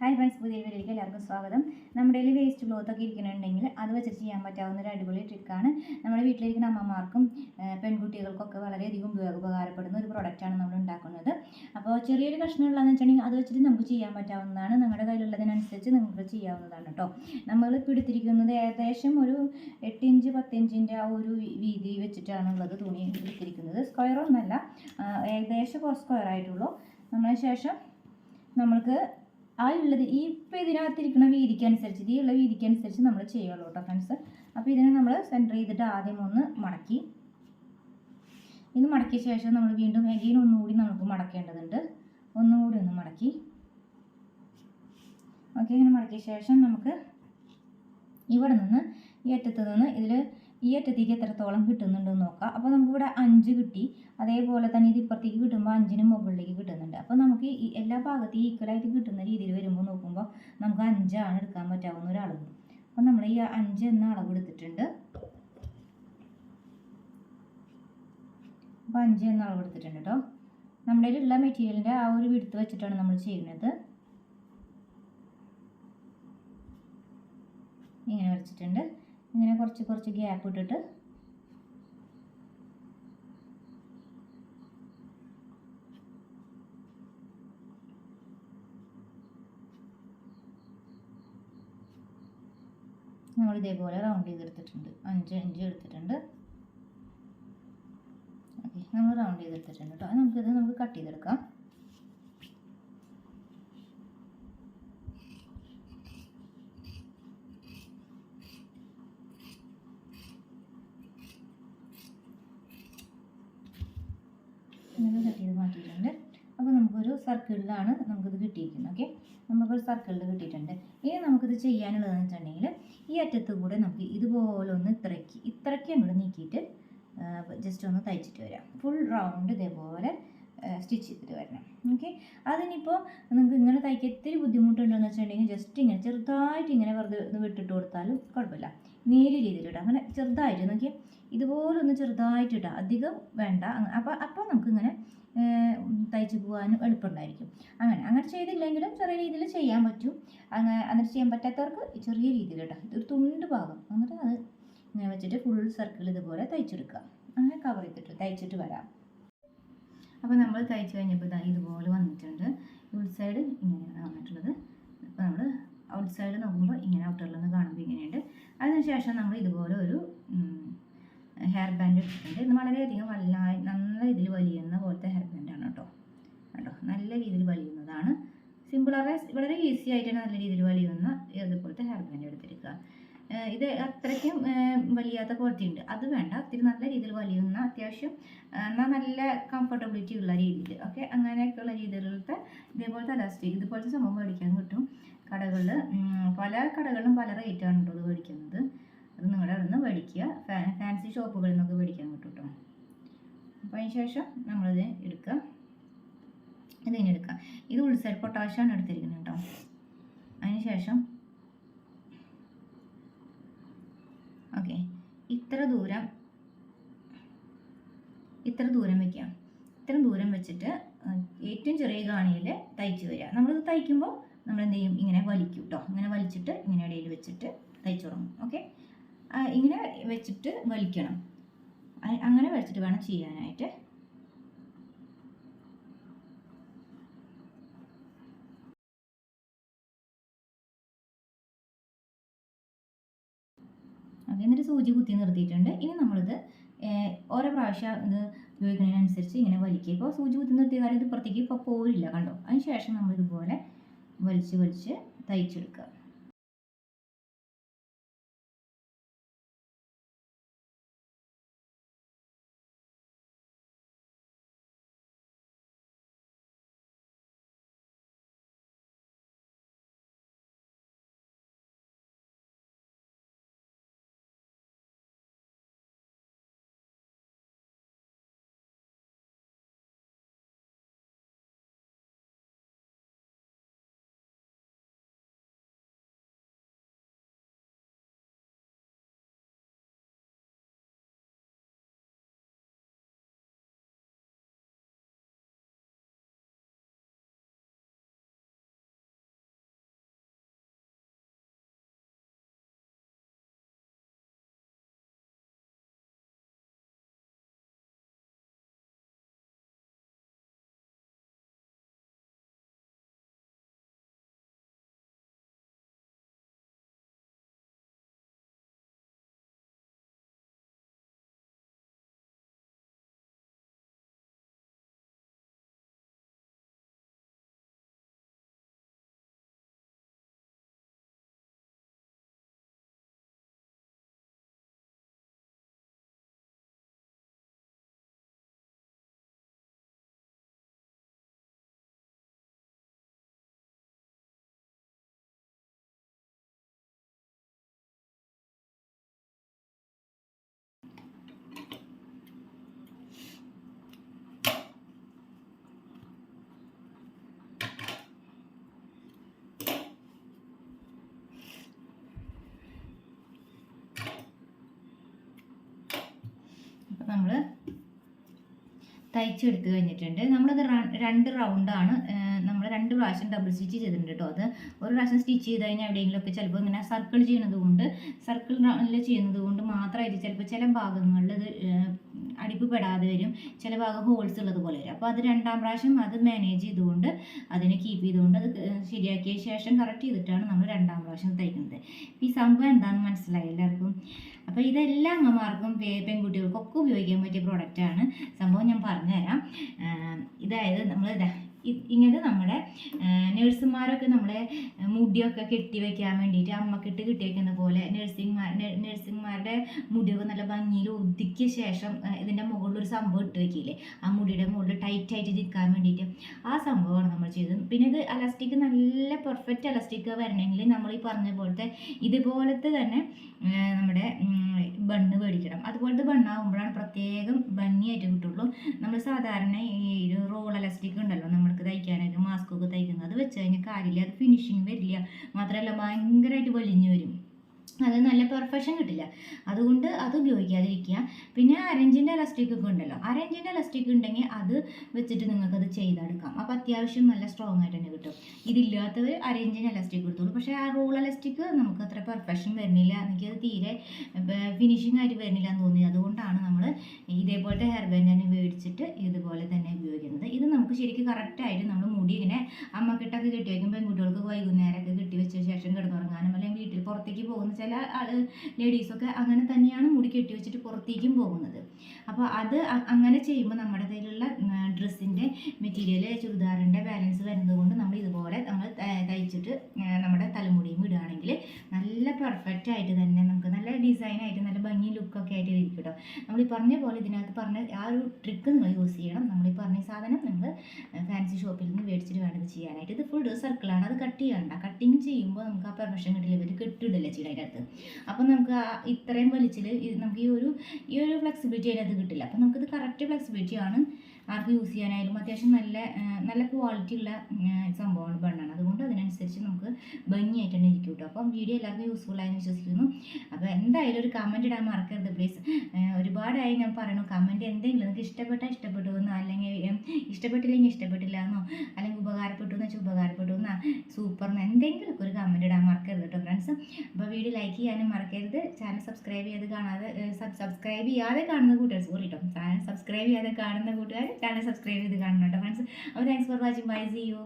Hi friends പുതിയ വീഡിയോയിലേക്ക് എല്ലാവർക്കും സ്വാഗതം. നമ്മുടെ കയ്യിൽ വേസ്റ്റ് ക്ലോത്ത് ഒക്കെ ഇരിക്കുന്നുണ്ടെങ്കിൽ അത് വെച്ചിട്ട് ചെയ്യാൻ പറ്റാവുന്ന ഒരു അടിപൊളി ട്രിക്കാണ് നമ്മുടെ വീട്ടിലിരിക്കുന്ന അമ്മമാർക്കും പെൺകുട്ടികൾക്കൊക്കെ വളരെയധികം ഉപകാരപ്പെടുന്ന ഒരു പ്രൊഡക്റ്റാണ് നമ്മൾ ഉണ്ടാക്കുന്നത്. അപ്പോൾ ചെറിയൊരു കഷ്ണമുള്ളതെന്ന് വെച്ചിട്ടുണ്ടെങ്കിൽ അത് വെച്ചിട്ട് നമുക്ക് ചെയ്യാൻ പറ്റാവുന്നതാണ്. നിങ്ങളുടെ കയ്യിലുള്ളതിനനുസരിച്ച് നിങ്ങൾക്ക് ചെയ്യാവുന്നതാണ് കേട്ടോ നമ്മൾ എടുത്തിരിക്കുന്നത് ഏകദേശം ഒരു എട്ട് ഇഞ്ച് പത്ത് ഇഞ്ചിന്റെ ആ ഒരു വീതി വെച്ചിട്ടാണുള്ളത് തുണി എടുത്തിരിക്കുന്നത്. സ്ക്വയർ ഒന്നല്ല ഏകദേശം കുറച്ച് സ്ക്വയർ ആയിട്ടുള്ളൂ. നമ്മളതിന് ശേഷം നമ്മൾക്ക് ആ ഉള്ളത് ഈ ഇപ്പോൾ ഇതിനകത്തിരിക്കുന്ന വീതിക്ക് അനുസരിച്ച് ഈ ഉള്ള വീതിക്ക് അനുസരിച്ച് നമ്മൾ ചെയ്യുള്ളൂ കേട്ടോ ഫ്രണ്ട്സ് അപ്പോൾ ഇതിനെ നമ്മൾ സെന്റർ ചെയ്തിട്ട് ആദ്യം ഒന്ന് മടക്കി. ഇത് മടക്കിയ ശേഷം നമ്മൾ വീണ്ടും എഗെയിൻ ഒന്നുകൂടി നമുക്ക് മടക്കേണ്ടതുണ്ട്. ഒന്നുകൂടി ഒന്ന് മടക്കി. ഓക്കെ ഇങ്ങനെ മടക്കിയ ശേഷം നമുക്ക് ഇവിടെ നിന്ന് ഈ അറ്റത്ത് നിന്ന് ഇതിൽ ഈ അറ്റത്തേക്ക് എത്രത്തോളം കിട്ടുന്നുണ്ടെന്ന് നോക്കാം. അപ്പോൾ നമുക്ക് ഇവിടെ അഞ്ച് കിട്ടി. അതേപോലെ തന്നെ ഇത് ഇപ്പുറത്തേക്ക് കിട്ടുമ്പോൾ അഞ്ചിന് മുകളിലേക്ക് കിട്ടുന്നുണ്ട്. അപ്പോൾ നമുക്ക് ഈ എല്ലാ ഭാഗത്തും ഈക്വലായിട്ട് കിട്ടുന്ന രീതിയിൽ വരുമ്പോൾ നോക്കുമ്പോൾ നമുക്ക് അഞ്ചാണ് എടുക്കാൻ പറ്റാവുന്ന ഒരു അളവ്. അപ്പോൾ നമ്മൾ ഈ അഞ്ച് എന്ന അളവ് എടുത്തിട്ടുണ്ട്. അപ്പോൾ അഞ്ച് എന്ന അളവ് എടുത്തിട്ടുണ്ട് കേട്ടോ നമ്മുടെ ഉള്ള മെറ്റീരിയലിന്റെ ആ ഒരു വിടുത്ത് വെച്ചിട്ടാണ് നമ്മൾ ചെയ്യുന്നത്. ഇങ്ങനെ വരച്ചിട്ടുണ്ട്. ഇങ്ങനെ കുറച്ച് കുറച്ച് ഗ്യാപ്പ് ഇട്ടിട്ട് നമ്മൾ ഇതേപോലെ റൗണ്ട് ചെയ്തെടുത്തിട്ടുണ്ട്. അഞ്ച് അഞ്ച് എടുത്തിട്ടുണ്ട്. ഓക്കെ നമ്മൾ റൗണ്ട് ചെയ്തെടുത്തിട്ടുണ്ട് കേട്ടോ നമുക്കിത് നമുക്ക് കട്ട് ചെയ്തെടുക്കാം ഇങ്ങനെ കട്ട് ചെയ്ത് മാറ്റിയിട്ടുണ്ട് അപ്പോൾ നമുക്കൊരു സർക്കിളിലാണ് നമുക്കിത് കിട്ടിയിരിക്കുന്നത് ഓക്കെ നമുക്കൊരു സർക്കിളിൽ കിട്ടിയിട്ടുണ്ട്. ഇനി നമുക്കിത് ചെയ്യാനുള്ളതെന്ന് വെച്ചിട്ടുണ്ടെങ്കിൽ ഈ അറ്റത്ത് കൂടെ നമുക്ക് ഇതുപോലെ ഒന്ന് ഇത്രയ്ക്ക് ഇത്രയ്ക്ക് അങ്ങോട്ട് നീക്കിയിട്ട് ജസ്റ്റ് ഒന്ന് തയ്ച്ചിട്ട് വരാം. ഫുൾ റൗണ്ട് ഇതേപോലെ സ്റ്റിച്ച് ചെയ്തിട്ട് വരണം ഓക്കെ അതിനിപ്പോൾ നിങ്ങൾക്ക് ഇങ്ങനെ തയ്ക്കാൻ ഇത്തിരി ബുദ്ധിമുട്ടുണ്ടെന്ന് വെച്ചിട്ടുണ്ടെങ്കിൽ ജസ്റ്റ് ഇങ്ങനെ ചെറുതായിട്ട് ഇങ്ങനെ വെറുതെ ഒന്ന് വിട്ടിട്ട് കൊടുത്താലും കുഴപ്പമില്ല. നേരിയ രീതിയിലിടാം അങ്ങനെ ചെറുതായിട്ട് നോക്കി ഇതുപോലെ ഒന്ന് ചെറുതായിട്ട് ഇടാം. അധികം വേണ്ട. അപ്പോൾ അപ്പോൾ നമുക്കിങ്ങനെ തയ്ച്ച് പോകാനും എളുപ്പമുണ്ടായിരിക്കും. അങ്ങനെ അങ്ങനെ ചെയ്തില്ലെങ്കിലും ചെറിയ രീതിയിൽ ചെയ്യാൻ പറ്റും. അങ്ങനെ അങ്ങനെ ചെയ്യാൻ പറ്റാത്തവർക്ക് ചെറിയ രീതിയിൽ കേട്ടോ. ഇതൊരു തുണ്ട് ഭാഗം. എന്നിട്ട് അത് ഇങ്ങനെ വെച്ചിട്ട് ഫുൾ സർക്കിൾ ഇതുപോലെ തയ്ച്ചെടുക്കുക. അങ്ങനെ കവർ ചെയ്തിട്ട് തയ്ച്ചിട്ട് വരാം. അപ്പോൾ നമ്മൾ തയ്ച്ച് കഴിഞ്ഞപ്പോൾ ഇതാ ഇതുപോലെ വന്നിട്ടുണ്ട്. ഉൾസൈഡ് ഇങ്ങനെയാണ് വന്നിട്ടുള്ളത്. അപ്പോൾ നമ്മൾ ഔട്ട് സൈഡ് നോക്കുമ്പോൾ ഇങ്ങനെ ഔട്ടറിൽ നിന്ന് കാണുമ്പോൾ ഇങ്ങനെയുണ്ട്. അതിനുശേഷം നമ്മൾ ഇതുപോലെ ഒരു ഹെയർ ബാൻഡ് എടുത്തിട്ടുണ്ട് ഇത് വളരെയധികം വല്ല നല്ല ഇതിൽ വലിയുന്ന പോലത്തെ ഹെയർ ആണ് കേട്ടോ. കേട്ടോ നല്ല രീതിയിൽ വലിയുന്നതാണ്. സിമ്പിൾ വളരെ ഈസി ആയിട്ട് നല്ല രീതിയിൽ വലിയുന്ന ഇതുപോലത്തെ ഹെയർ ബാൻഡ് എടുത്തിരിക്കുക ഇത് അത്രയ്ക്കും വലിയാത്ത ക്വാളിറ്റി ഉണ്ട്. അത് വേണ്ട. ഒത്തിരി നല്ല രീതിയിൽ വലിയുന്ന അത്യാവശ്യം എന്നാൽ നല്ല കംഫർട്ടബിലിറ്റി ഉള്ള രീതിയിൽ. ഓക്കെ? അങ്ങനെയൊക്കെയുള്ള രീതിയിലത്തെ ഇതേപോലത്തെ ഇലാസ്റ്റിക് ഇതുപോലത്തെ സംഭവം മേടിക്കാൻ കിട്ടും കടകളിൽ പല കടകളിലും പല റേറ്റാണ് കേട്ടോ ഇത് മേടിക്കുന്നത്. അത് നിങ്ങളുടെ അവിടെ നിന്ന് മേടിക്കുക ഫാൻസി ഷോപ്പുകളിൽ നിന്നൊക്കെ മേടിക്കാൻ കിട്ടും കേട്ടോ. അപ്പോൾ അതിന് ശേഷം നമ്മളിത് എടുക്കുക ഇതിന് എടുക്കുക ഇത് ഉൾസൈഡ് പൊട്ടാഷ്യാണ് എടുത്തിരിക്കുന്നത് കേട്ടോ. അതിന് ശേഷം ഓക്കെ ഇത്ര ദൂരം ഇത്ര ദൂരം വെക്കാം. ഇത്ര ദൂരം വെച്ചിട്ട് ഏറ്റവും ചെറിയ കാണിയിൽ തയ്ച്ച് വരിക. നമ്മളിത് തയ്ക്കുമ്പോൾ നമ്മൾ എന്ത് ചെയ്യും? ഇങ്ങനെ വലിക്കും കേട്ടോ ഇങ്ങനെ വലിച്ചിട്ട് ഇങ്ങനെ ഇടയിൽ വെച്ചിട്ട് തയ്ച്ചു തുടങ്ങും. ഓക്കെ ഇങ്ങനെ വെച്ചിട്ട് വലിക്കണം. അങ്ങനെ വെച്ചിട്ട് വേണം ചെയ്യാനായിട്ട്. എന്നിട്ട് സൂചി കുത്തി നിർത്തിയിട്ടുണ്ട്. ഇനി നമ്മളിത് ഓരോ പ്രാവശ്യം ഇത് ഉപയോഗിക്കുന്നതിനനുസരിച്ച് ഇങ്ങനെ വലിക്കുക. ഇപ്പോൾ സൂചി കുത്തി നിർത്തിയ കാര്യം ഇത് പുറത്തേക്ക് ഇപ്പോൾ പോരില്ല കണ്ടോ? അതിന് ശേഷം നമ്മൾ ഇതുപോലെ വലിച്ച് വലിച്ച് തയ്ച്ചെടുക്കുക. തയ്ച്ചെടുത്ത് കഴിഞ്ഞിട്ടുണ്ട്. നമ്മളത് രണ്ട് റൗണ്ടാണ് നമ്മൾ രണ്ട് പ്രാവശ്യം ഡബിൾ സ്റ്റിച്ച് ചെയ്തിട്ടുണ്ട് കേട്ടോ അത്. ഒരു പ്രാവശ്യം സ്റ്റിച്ച് ചെയ്ത് കഴിഞ്ഞാൽ എവിടെയെങ്കിലുമൊക്കെ ചിലപ്പോൾ ഇങ്ങനെ സർക്കിൾ ചെയ്യുന്നത് കൊണ്ട് സർക്കിൾ ചെയ്യുന്നത് കൊണ്ട് മാത്രമായിട്ട് ചിലപ്പോൾ ചില ഭാഗങ്ങളിൽ ഇത് അടിപ്പ് പെടാതെ വരും. ചില ഭാഗം ഹോൾസ് ഉള്ളത് പോലെ വരും. അപ്പോൾ അത് രണ്ടാം പ്രാവശ്യം അത് മാനേജ് ചെയ്തുകൊണ്ട് കീപ്പ് ചെയ്തുകൊണ്ട് അത് ശരിയാക്കിയ ശേഷം കറക്റ്റ് ചെയ്തിട്ടാണ് നമ്മൾ രണ്ടാം പ്രാവശ്യം തയ്ക്കുന്നത്. ഈ സംഭവം എന്താണെന്ന് മനസ്സിലായി എല്ലാവർക്കും? അപ്പോൾ ഇതെല്ലാ അമ്മമാർക്കും പെൺകുട്ടികൾക്കൊക്കെ ഉപയോഗിക്കാൻ പറ്റിയ പ്രോഡക്റ്റാണ് സംഭവം ഞാൻ പറഞ്ഞുതരാം. ഇതായത് നമ്മൾ ഇങ്ങനെ നമ്മുടെ നഴ്സുമാരൊക്കെ നമ്മളെ മുടിയൊക്കെ കെട്ടി വെക്കാൻ വേണ്ടിയിട്ട് അമ്മക്കിട്ട് കെട്ടി വെക്കുന്ന പോലെ നഴ്സിംഗ്മാർ നഴ്സിംഗ്മാരുടെ മുടിയൊക്കെ നല്ല ഭംഗിയിൽ ഒതുക്കിയ ശേഷം ഇതിന്റെ മുകളിൽ ഒരു സംഭവം ഇട്ട് വെക്കില്ലേ? ആ മുടിയുടെ മുകളിൽ ടൈറ്റ് ആയിട്ട് നിൽക്കാൻ വേണ്ടിയിട്ട് ആ സംഭവമാണ് നമ്മൾ ചെയ്തത്. പിന്നെ ഇത് അലാസ്റ്റിക് നല്ല പെർഫെക്റ്റ് അലാസ്റ്റിക് വരണമെങ്കിൽ നമ്മൾ ഈ പറഞ്ഞ പോലത്തെ ഇതുപോലത്തെ തന്നെ നമ്മുടെ ബണ്ണ് മേടിക്കണം. അതുപോലത്തെ ബണ്ണാകുമ്പോഴാണ് പ്രത്യേകം ഭംഗിയായിട്ട് കിട്ടുള്ളൂ. നമ്മൾ സാധാരണ ഈ ഒരു റോൾ അലസ്റ്റിക് ഉണ്ടല്ലോ നമ്മൾക്ക് തയ്ക്കാനായിട്ട് മാസ്ക് ഒക്കെ തയ്ക്കുന്നത്. അത് വെച്ച് കഴിഞ്ഞാൽ കാര്യമില്ല. അത് ഫിനിഷിങ് വരില്ല. മാത്രമല്ല ഭയങ്കരമായിട്ട് വലിഞ്ഞു വരും. അത് നല്ല പെർഫെക്ഷൻ കിട്ടില്ല. അതുകൊണ്ട് അത് ഉപയോഗിക്കാതിരിക്കുക. പിന്നെ അരഞ്ചിന്റെ ഇലസ്റ്റിക് ഒക്കെ ഉണ്ടല്ലോ. അരഞ്ചിന്റെ ഇലസ്റ്റിക് ഉണ്ടെങ്കിൽ അത് വെച്ചിട്ട് നിങ്ങൾക്കത് ചെയ്തെടുക്കാം. അപ്പോൾ അത്യാവശ്യം നല്ല സ്ട്രോങ് ആയിട്ട് തന്നെ കിട്ടും. ഇതില്ലാത്തവർ അരഞ്ചിന്റെ ഇലസ്റ്റിക് എടുത്തോളൂ പക്ഷേ ആ റൂൾ ഇലസ്റ്റിക് നമുക്ക് അത്ര പെർഫെക്ഷൻ വരുന്നില്ല. എനിക്കത് തീരെ ഫിനിഷിംഗ് ആയിട്ട് വരുന്നില്ല എന്ന് തോന്നി അതുകൊണ്ടാണ് നമ്മൾ ഇതേപോലത്തെ ഹെയർ ബാൻഡ് തന്നെ മേടിച്ചിട്ട് ഇതുപോലെ തന്നെ ഉപയോഗിക്കുന്നത്. ഇത് നമുക്ക് ശരിക്കും കറക്റ്റായിട്ട് നമ്മൾ മുടി ഇങ്ങനെ അമ്മക്കിട്ടൊക്കെ കെട്ടി വയ്ക്കും പെൺകുട്ടികൾക്ക് വൈകുന്നേരമൊക്കെ കെട്ടി വെച്ച ശേഷം കിടന്നുറങ്ങാനും അല്ലെങ്കിൽ വീട്ടിൽ പുറത്തേക്ക് പോകുന്ന ചില ആൾ ലേഡീസൊക്കെ അങ്ങനെ തന്നെയാണ് മുടി കെട്ടി വെച്ചിട്ട് പുറത്തേക്കും പോകുന്നത്. അപ്പോൾ അത് അങ്ങനെ ചെയ്യുമ്പോൾ നമ്മുടെ കയ്യിലുള്ള ഡ്രസ്സിന്റെ മെറ്റീരിയൽ ചുരിദാറിന്റെ ബാലൻസ് വരുന്നത് കൊണ്ട് നമ്മൾ ഇതുപോലെ നമ്മൾ തയ്ച്ചിട്ട് നമ്മുടെ തലമുടിയും ഇടുകയാണെങ്കിൽ നല്ല പെർഫെക്റ്റ് ആയിട്ട് തന്നെ നമുക്ക് നല്ല ഡിസൈനായിട്ട് നല്ല ഭംഗി ലുക്കൊക്കെ ആയിട്ട് ഇരിക്കും കേട്ടോ. നമ്മൾ ഈ പറഞ്ഞ പോലെ ഇതിനകത്ത് പറഞ്ഞ ആ ഒരു ട്രിക്ക് നിങ്ങൾ യൂസ് ചെയ്യണം. നമ്മൾ ഈ പറഞ്ഞ സാധനം നിങ്ങൾ ഫാൻസി ഷോപ്പിൽ നിന്ന് മേടിച്ചിട്ട് വേണം ഇത് ചെയ്യാനായിട്ട്. ഇത് ഫുൾ സർക്കിളാണ് അത് കട്ട് ചെയ്യണ്ട. കട്ടിങ് ചെയ്യുമ്പോൾ നമുക്ക് ആ പെർഫെക്ഷൻ കിട്ടില്ല. ഇവർ കെട്ടിടില്ല ചെയ്യണം. അതിന്റെ അകത്ത് അപ്പം നമുക്ക് ഇത്രയും വലിച്ചിൽ നമുക്ക് ഈ ഒരു ഈ ഒരു ഫ്ലെക്സിബിലിറ്റി അതിനകത്ത് കിട്ടില്ല. അപ്പം നമുക്കിത് കറക്റ്റ് ഫ്ലെക്സിബിലിറ്റി ആണ് ആർക്ക് യൂസ് ചെയ്യാനായാലും. അത്യാവശ്യം നല്ല നല്ല ക്വാളിറ്റി ഉള്ള സംഭവമാണ് ബണ്ണാണ് അതുകൊണ്ട് അതിനനുസരിച്ച് നമുക്ക് ഭംഗിയായിട്ട് തന്നെ ഇരിക്കും കേട്ടോ അപ്പം വീഡിയോ എല്ലാവർക്കും യൂസ്ഫുൾ ആയെന്ന് വിശ്വസിക്കുന്നു. അപ്പോൾ എന്തായാലും ഒരു കമന്റ് ഇടാൻ മറക്കരുത് പ്ലീസ് ഒരുപാടായി ഞാൻ പറയണു കമന്റ് എന്തെങ്കിലും നിങ്ങൾക്ക് ഇഷ്ടപ്പെട്ടാൽ ഇഷ്ടപ്പെട്ടു എന്നോ അല്ലെങ്കിൽ ഇഷ്ടപ്പെട്ടില്ലെങ്കിൽ ഇഷ്ടപ്പെട്ടില്ല എന്നോ അല്ലെങ്കിൽ ഉപകാരപ്പെട്ടു എന്ന് വെച്ചാൽ ഉപകാരപ്പെട്ടു എന്നാ സൂപ്പർ എന്ന് എന്തെങ്കിലും ഒരു കമന്റ് ഇടാൻ മറക്കരുത് കേട്ടോ ഫ്രണ്ട്സ് അപ്പോൾ വീഡിയോ ലൈക്ക് ചെയ്യാനും മറക്കരുത്. ചാനൽ സബ്സ്ക്രൈബ് ചെയ്ത് കാണാതെ സബ്സ്ക്രൈബ് ചെയ്യാതെ കാണുന്ന കൂട്ടുകാർ സോറി കേട്ടോ ചാനൽ സബ്സ്ക്രൈബ് ചെയ്യാതെ കാണുന്ന കൂട്ടുകാർ ചാനൽ സബ്സ്ക്രൈബ് ചെയ്ത് കാണണം കേട്ടോ ഫ്രണ്ട്സ് അപ്പോൾ thanks for watching bye see you